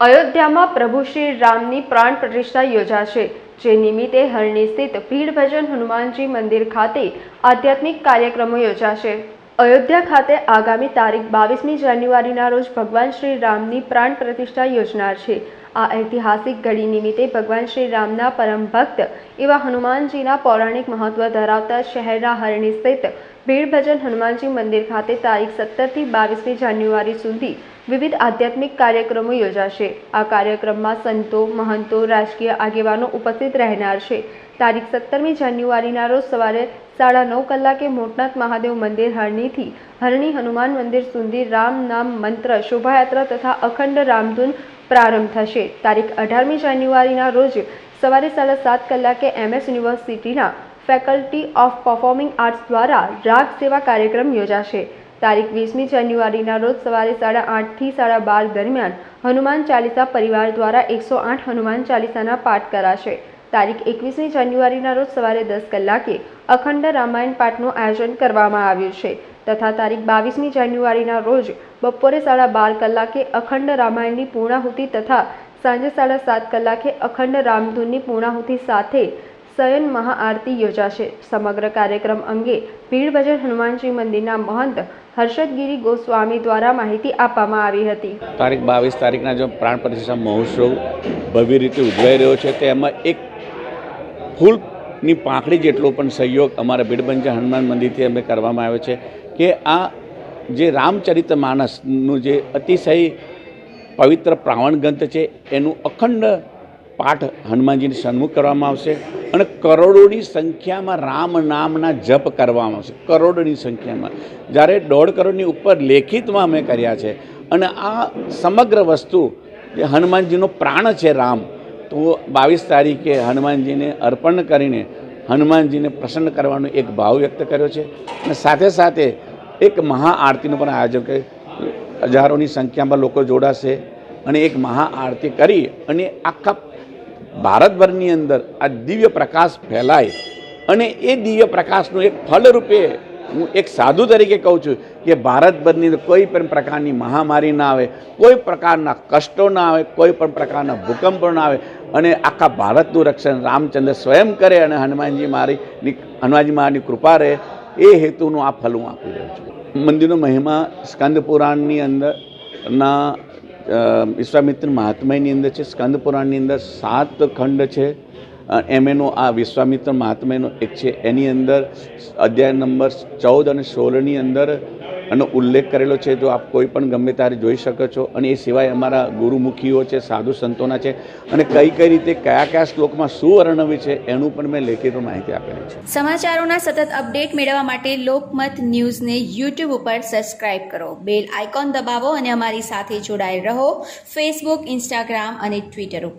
અયોધ્યામાં પ્રભુ શ્રી રામની પ્રાણ પ્રતિષ્ઠા યોજાશે, જે નિમિત્તે હરણી સ્થિત ભીડ ભજન હનુમાનજી મંદિર ખાતે આધ્યાત્મિક કાર્યક્રમો યોજાશે. અયોધ્યા ખાતે આગામી તારીખ બાવીસમી જાન્યુઆરીના રોજ ભગવાન શ્રી રામની પ્રાણ પ્રતિષ્ઠા યોજનાર છે. આ ઐતિહાસિક ઘડી નિમિત્તે ભગવાન શ્રી રામના પરમ ભક્ત એવા હનુમાનજીના પૌરાણિક મહત્વ ધરાવતા શહેરના હરણી સ્થિત ભીડ હનુમાનજી મંદિર ખાતે તારીખ સત્તરથી બાવીસમી જાન્યુઆરી સુધી વિવિધ આધ્યાત્મિક કાર્યક્રમો યોજાશે. આ કાર્યક્રમમાં સંતો, મહંતો, રાજકીય આગેવાનો ઉપસ્થિત રહેનાર છે. તારીખ સત્તરમી જાન્યુઆરીના રોજ સવારે સાડા નવ કલાકે મોટનાથ મહાદેવ મંદિર હરણીથી હરણી હનુમાન મંદિર સુધી રામ નામ મંત્ર શોભાયાત્રા તથા અખંડ રામધૂન પ્રારંભ થશે. તારીખ અઢારમી જાન્યુઆરીના રોજ સવારે સાડા સાત કલાકે એમએસ યુનિવર્સિટીના ફેકલ્ટી ઓફ પરફોર્મિંગ આર્ટ્સ દ્વારા રાગ સેવા કાર્યક્રમ યોજાશે. તારીખ વીસમી જાન્યુઆરીના રોજ સવારે સાડા આઠથી સાડા બાર દરમિયાન હનુમાન ચાલીસા પરિવાર દ્વારા એકસો આઠ હનુમાન ચાલીસાના પાઠ કરાશે. તારીખ એકવીસમી જાન્યુઆરીના રોજ સવારે દસ કલાકે અખંડ રામાયણ પાઠનું આયોજન કરવામાં આવ્યું છે તથા તારીખ બાવીસમી જાન્યુઆરીના રોજ બપોરે સાડા બાર કલાકે અખંડ રામાયણની પૂર્ણાહુતિ તથા સાંજે સાડા સાત કલાકે અખંડ રામધૂનની પૂર્ણાહુતિ સાથે શયન મહાઆરતી યોજાશે. સમગ્ર કાર્યક્રમ અંગે ભીડ ભજન હનુમાનજી મંદિરના મહંત હર્ષદગીરી ગોસ્વામી દ્વારા માહિતી આપવામાં આવી હતી. તારીખ બાવીસ તારીખના જો પ્રાણ પ્રતિષ્ઠા મહોત્સવ ભવ્ય રીતે ઉજવાઈ રહ્યો છે, તેમાં એક ફૂલની પાંખડી જેટલો પણ સહયોગ અમારા ભીડબંજા હનુમાન મંદિરથી અમે કરવામાં આવ્યો છે કે આ જે રામચરિત માનસનું જે અતિશય પવિત્ર પ્રાવણ ગ્રંથ છે, એનું અખંડ પાઠ હનુમાનજીની સન્મુખ કરવામાં આવશે અને કરોડોની સંખ્યામાં રામ નામના જપ કરવામાં આવશે, કરોડોની સંખ્યામાં. જ્યારે દોઢ કરોડની ઉપર લેખિતમાં અમે કર્યા છે અને આ સમગ્ર વસ્તુ જે હનુમાનજીનો પ્રાણ છે રામ તો બાવીસ તારીખે હનુમાનજીને અર્પણ કરીને હનુમાનજીને પ્રસન્ન કરવાનો એક ભાવ વ્યક્ત કર્યો છે. અને સાથે સાથે એક મહાઆરતીનું પણ આયોજન કર્યું હજારોની સંખ્યામાં લોકો જોડાશે અને એક મહાઆરતી કરી અને આખા ભારતભરની અંદર આ દિવ્ય પ્રકાશ ફેલાય અને એ દિવ્ય પ્રકાશનું એક ફલરૂપે હું એક સાધુ તરીકે કહું છું કે ભારતભરની અંદર કોઈ પણ પ્રકારની મહામારી ના આવે, કોઈ પ્રકારના કષ્ટો ના આવે, કોઈ પણ પ્રકારના ભૂકંપો ના આવે અને આખા ભારતનું રક્ષણ રામચંદ્ર સ્વયં કરે અને હનુમાનજી મારીની હનુમાનજી મારી કૃપા રહે, એ હેતુનું આ ફલ હું આપી રહ્યો છું. મંદિરનો મહિમા સ્કંદ પુરાણની અંદર ના વિશ્વામિત્ર મહાત્માની અંદર છે. સ્કંદ પુરાણની અંદર સાત ખંડ છે. અ, એમ એનો આ વિશ્વામિત્ર મહાત્માનો એક છે. એની અંદર અધ્યાય નંબર ચૌદ અને સોળની અંદર એનો ઉલ્લેખ કરેલો છે. જો આપ કોઈ પણ ગમે ત્યારે જોઈ શકો છો અને એ સિવાય અમારા ગુરુમુખીઓ છે સાધુ સંતોના છે અને કઈ કઈ રીતે કયા કયા શ્લોકમાં શું વર્ણવ્યું છે એનું પણ મેં લેખિત માહિતી આપેલી છે. સમાચારોના સતત અપડેટ મેળવવા માટે લોકમત ન્યૂઝને યુટ્યુબ ઉપર સબસ્ક્રાઇબ કરો. બેલ આઇકોન દબાવો અને અમારી સાથે જોડાયેલ રહો. ફેસબુક ઇન્સ્ટાગ્રામ અને ટ્વિટર ઉપર.